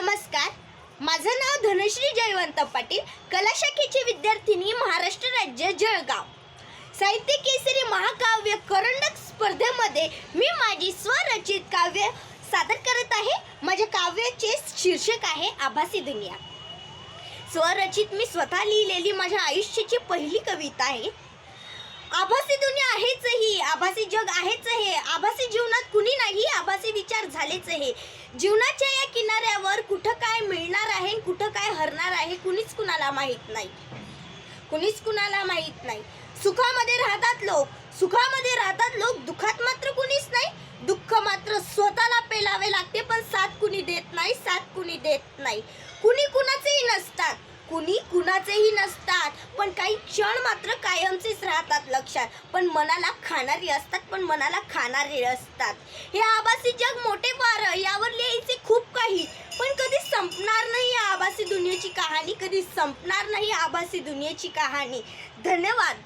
नमस्कार. माझं नाव धनश्री जयवंत पाटील कलाशाखेची विद्यार्थिनी महाराष्ट्र राज्य जळगाव. साहित्य केसरी महाकाव्य करंडक स्पर्धेमध्ये मी माझी स्वरचित काव्य सादर करत आहे. माझ्या काव्याचे शीर्षक आहे आभासी दुनिया. स्वरचित मी स्वतः लिहिलेली माझ्या आयुष्याची पहिली कविता आहे. आभा आभासी जग आहेच हे. आभासी जीवनात कुणी नाही आभासी विचार झालेच हे. जीवनाच्या या किनाऱ्यावर कुठं काय मिळणार आहे कुठं काय हरणार आहे कुणीच कुणाला माहीत नाही. कुणीच कुणाला माहीत नाही. सुखामध्ये राहतात लोक. सुखामध्ये राहतात लोक. दुःखात मात्र कुणीच नाही. दुःख मात्र स्वतःला पेलावे लागते पण साथ कुणी देत नाही साथ कुणी देत नाही. कुणी कुणाचेही नसतात. कुणी नसतात. पण काही क्षण मात्र कायमचेच राहतात लक्षात. पण मनाला खाणारी असतात पण मनाला खाणारे असतात. हे आभासी जग मोठे फार यावर लिहायचे खूप काही. पण कधी संपणार नाही आभासी दुनियेची कहाणी कधी संपणार नाही आभासी दुनियेची कहाणी. धन्यवाद.